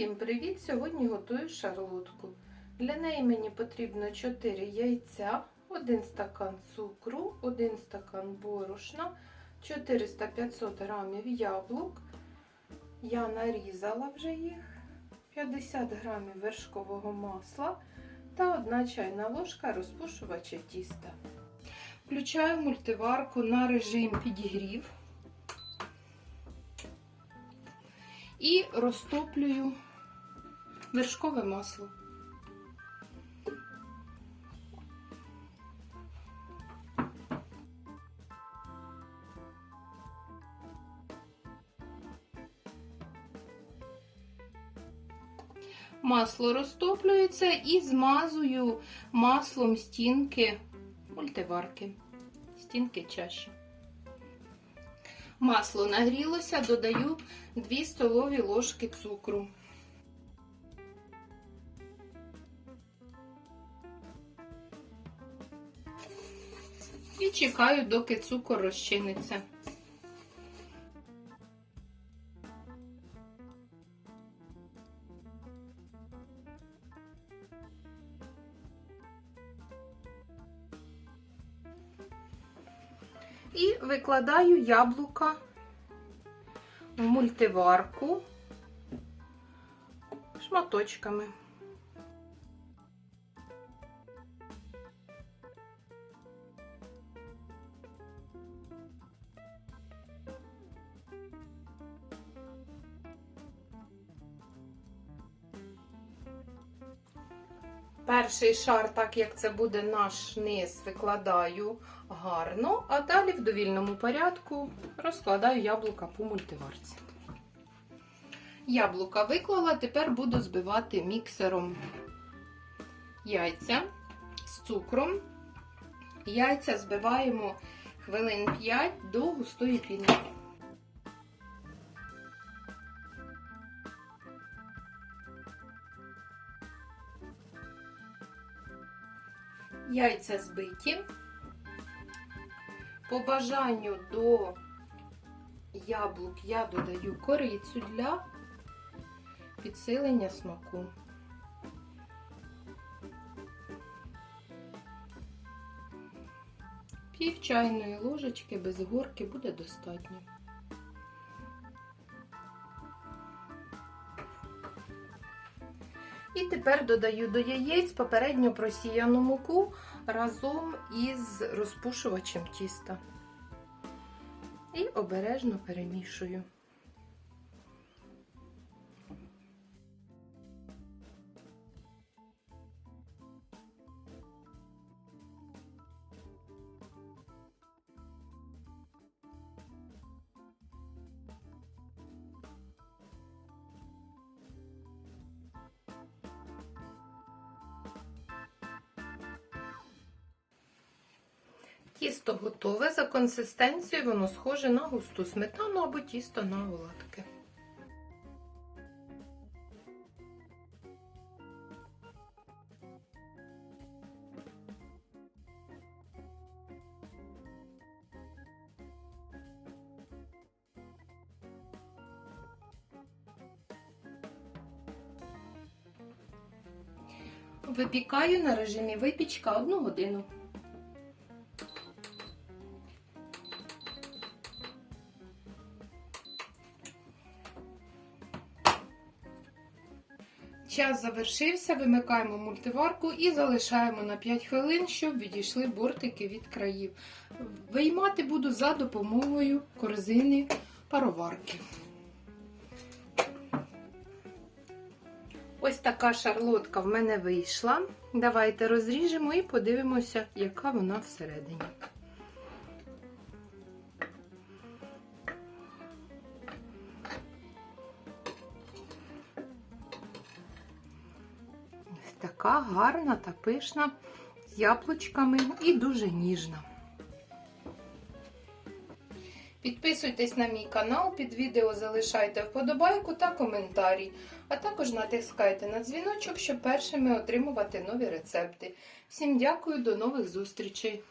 Всім привіт! Сьогодні готую шарлотку. Для неї мені потрібно 4 яйця, 1 стакан цукру, 1 стакан борошна, 400-500 грамів яблук. Я нарізала вже їх, 50 грамів вершкового масла та 1 чайна ложка розпушувача тіста. Включаю мультиварку на режим підігрів. І розтоплюю вершкове масло. Масло розтоплюється і змазую маслом стінки мультиварки, стінки чаші. Масло нагрілося, додаю 2 столові ложки цукру. І чекаю, доки цукор розчиниться. І викладаю яблука в мультиварку шматочками. Перший шар, так як це буде наш низ, викладаю гарно, а далі в довільному порядку розкладаю яблука по мультиварці. Яблука виклала, тепер буду збивати міксером яйця з цукром. Яйця збиваємо хвилин 5 до густої піни. Яйця збиті. По бажанню до яблук я додаю корицю для підсилення смаку. Пів чайної ложечки без горки буде достатньо. І тепер додаю до яєць попередньо просіяну муку разом із розпушувачем тіста. І обережно перемішую. Тісто готове за консистенцією, воно схоже на густу сметану або тісто на оладки. Випікаю на режимі випічка 1 годину. Час завершився, вимикаємо мультиварку і залишаємо на 5 хвилин, щоб відійшли бортики від країв. Виймати буду за допомогою корзини пароварки. Ось така шарлотка в мене вийшла. Давайте розріжемо і подивимося, яка вона всередині. Така гарна та пишна, з яблучками і дуже ніжна. Підписуйтесь на мій канал, під відео залишайте вподобайку та коментарі, а також натискайте на дзвіночок, щоб першими отримувати нові рецепти. Всім дякую, до нових зустрічей!